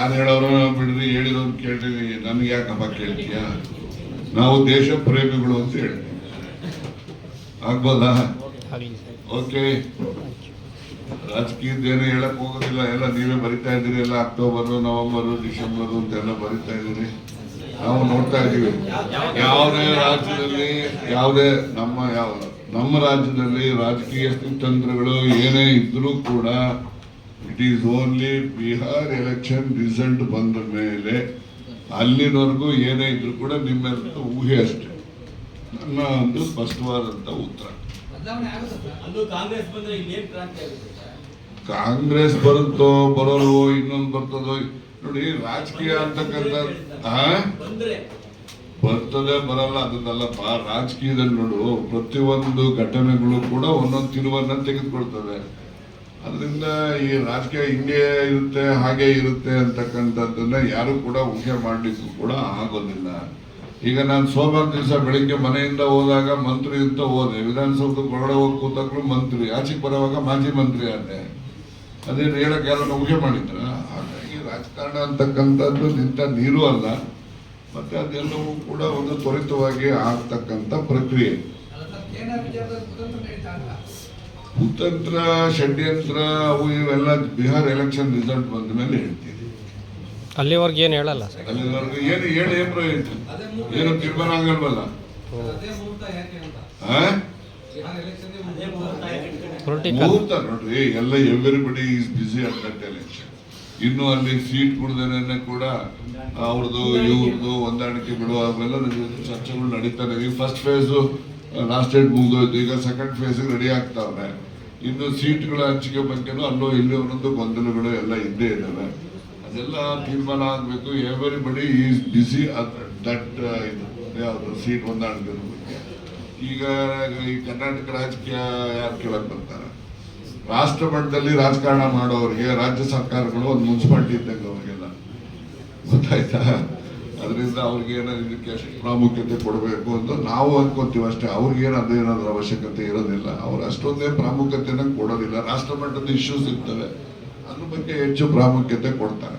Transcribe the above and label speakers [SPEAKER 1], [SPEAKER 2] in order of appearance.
[SPEAKER 1] ಯಾರು ಹೇಳೋರು ಬಿಡ್ರಿ, ಹೇಳಿರೋರು ಕೇಳ್ರಿ, ನನ್ಗೆ ಯಾಕಪ್ಪ ಕೇಳ್ತೀಯ? ನಾವು ದೇಶ ಪ್ರೇಮಿಗಳು ಅಂತ ಹೇಳ್ತೀವಿ. ಆಗ್ಬೋದಾ? ಓಕೆ ರಾಜಕೀಯದ ರಾಜಕೀಯದ್ದೇನು ಹೇಳಕ್ ಹೋಗೋದಿಲ್ಲ, ಎಲ್ಲ ನೀವೇ ಬರಿತಾ ಇದ್ದೀರಿ, ಎಲ್ಲ ಅಕ್ಟೋಬರ್, ನವೆಂಬರ್, ಡಿಸೆಂಬರ್ ಅಂತೆಲ್ಲ ಬರಿತಾ ಇದ್ದೀರಿ. ನಾವು ನೋಡ್ತಾ ಇದ್ದೀವಿ. ಯಾವುದೇ ರಾಜ್ಯದಲ್ಲಿ, ಯಾವುದೇ ನಮ್ಮ ಯಾವ ನಮ್ಮ ರಾಜ್ಯದಲ್ಲಿ ರಾಜಕೀಯ ಸ್ಥಿತಂತ್ರಗಳು ಏನೇ ಇದ್ರೂ ಕೂಡ it is only Bihar election result ಬಂದ ಮೇಲೆ ಅಲ್ಲಿನವರೆಗೂ ಏನೇ ಇದ್ರೂ ಕೂಡ ನಿಮ್ಮ ಊಹೆ ಅಷ್ಟೇ. ನನ್ನ ಒಂದು ಸ್ಪಷ್ಟವಾದಂಥ ಉತ್ತರ.
[SPEAKER 2] ಕಾಂಗ್ರೆಸ್
[SPEAKER 1] ಬರುತ್ತೋ ಬರೋಲ್ವೋ ಇನ್ನೊಂದು ಬರ್ತದೋ ನೋಡಿ ರಾಜಕೀಯ ಅಂತಕ್ಕಂಥ ಬರ್ತದೆ ಬರಲ್ಲ ಅದನ್ನಲ್ಲಪ್ಪ ರಾಜಕೀಯದಲ್ಲಿ ನೋಡು. ಪ್ರತಿಯೊಂದು ಘಟನೆಗಳು ಕೂಡ ಒಂದೊಂದು ತಿರುವನ್ನ ತೆಗೆದುಕೊಳ್ತದೆ. ಅದರಿಂದ ಈ ರಾಜಕೀಯ ಹಿಂಗೆ ಇರುತ್ತೆ, ಹಾಗೆ ಇರುತ್ತೆ ಅಂತಕ್ಕಂಥದ್ದನ್ನ ಯಾರು ಕೂಡ ಊಹೆ ಮಾಡಿದ್ರು ಕೂಡ ಆಗೋದಿಲ್ಲ. ಈಗ ನಾನು ಸೋಮವಾರ ದಿವಸ ಬೆಳಿಗ್ಗೆ ಮನೆಯಿಂದ ಹೋದಾಗ ಮಂತ್ರಿ ಅಂತ ಹೋದೆ. ವಿಧಾನಸೌಧದ ಹೊರಗಡೆ ಹೋಗಿ ಕೂತಾಗ್ಲೂ ಮಂತ್ರಿ, ಆಚೆಗೆ ಬರುವಾಗ ಮಾಜಿ ಮಂತ್ರಿ ಆದೆ. ಅದೇನು ಹೇಳಕ್ಕೆ ಯಾರನ್ನ ಊಹೆ ಮಾಡಿದ್ರ? ಹಾಗಾಗಿ ರಾಜಕಾರಣ ಅಂತಕ್ಕಂಥದ್ದು ನಿಂತ ನೀರು ಅಲ್ಲ. ಮತ್ತೆ ಅದೆಲ್ಲವೂ ಕೂಡ ಒಂದು ತ್ವರಿತವಾಗಿ ಆಗ್ತಕ್ಕಂಥ ಪ್ರಕ್ರಿಯೆ. ಕುತಂತ್ರ ಷಡ್ಯಂತ್ರ ಅವು ಇವೆಲ್ಲ ಬಿಹಾರ್ ಎಲೆಕ್ಷನ್ ರಿಸಲ್ಟ್ ಬಂದ ಮೇಲೆ ಹೇಳ್ತೀವಿ.
[SPEAKER 3] ಅಲ್ಲಿವರೆಗೆ ಏನು ಹೇಳಲ್ಲ
[SPEAKER 1] ಅಲ್ಲಿವರೆಗೂ ಏನು ಹೇಳಿ ಏನು ಪ್ರಯೋಜನ? ಏನು ತೀರ್ಮಾನ ಆಗಲ್ವಲ್ಲ?
[SPEAKER 2] ಮುಹೂರ್ತ
[SPEAKER 1] ನೋಡ್ರಿ. ಎಲ್ಲ everybody is busy at that election ಇನ್ನು ಅಲ್ಲಿ ಸೀಟ್ ಕುಡ್ದೇನೆ ಕೂಡ ಅವ್ರದ್ದು ಇವ್ರದ್ದು ಹೊಂದಾಣಿಕೆಗಳು ಅವೆಲ್ಲ ಚರ್ಚೆಗಳು ನಡೀತಾರೆ ಈ ಫಸ್ಟ್ ಫೇಸು ಲಾಸ್ಟ್ ಡೇಟ್ ಮುಗಿದೋಯ್ತು. ಈಗ ಸೆಕೆಂಡ್ ಫೇಸ್ ರೆಡಿ ಆಗ್ತಾವೆ ಇನ್ನು ಸೀಟ್ಗಳ ಹಂಚಿಕೆ ಬಗ್ಗೆನೂ ಅಲ್ಲೋ ಇಲ್ಲಿ ಒಂದೊಂದು ಗೊಂದಲಗಳು ಎಲ್ಲ ಇದ್ದೇ ಇದ್ದಾವೆ. ಅದೆಲ್ಲ ತೀರ್ಮಾನ ಆಗಬೇಕು. ಎವ್ರಿಬಡಿ ಈಸ್ ಬಿಸಿ ದಟ್ ಯಾವುದು ಸೀಟ್ ಹೊಂದಾಣಿಕೆ ಈಗ, ಈ ಕರ್ನಾಟಕ ರಾಜಕೀಯ ಯಾರು ಕೇಳಕ್ ಬರ್ತಾರೆ? ರಾಷ್ಟ್ರ ಮಟ್ಟದಲ್ಲಿ ರಾಜಕಾರಣ ಮಾಡೋರಿಗೆ ರಾಜ್ಯ ಸರ್ಕಾರಗಳು ಒಂದು ಮುನ್ಸಿಪಾಲ್ಟಿ ಇದ್ದಂಗೆ ಅವರಿಗೆಲ್ಲ. ಗೊತ್ತಾಯ್ತಾ? ಅದರಿಂದ ಅವ್ರಿಗೆ ಏನಾದ್ರು ಇದಕ್ಕೆ ಪ್ರಾಮುಖ್ಯತೆ ಕೊಡಬೇಕು ಅಂತ ನಾವು ಅನ್ಕೊಂತೀವಿ ಅಷ್ಟೇ. ಅವ್ರಿಗೇನು ಅದೇನಾದ್ರೂ ಅವಶ್ಯಕತೆ ಇರೋದಿಲ್ಲ. ಅವ್ರು ಅಷ್ಟೊಂದೇ ಪ್ರಾಮುಖ್ಯತೆನ ಕೊಡೋದಿಲ್ಲ. ರಾಷ್ಟ್ರ ಮಟ್ಟದ ಇಶ್ಯೂಸ್ ಇರ್ತವೆ. ಅದ್ರ ಬಗ್ಗೆ ಹೆಚ್ಚು ಪ್ರಾಮುಖ್ಯತೆ ಕೊಡ್ತಾರೆ.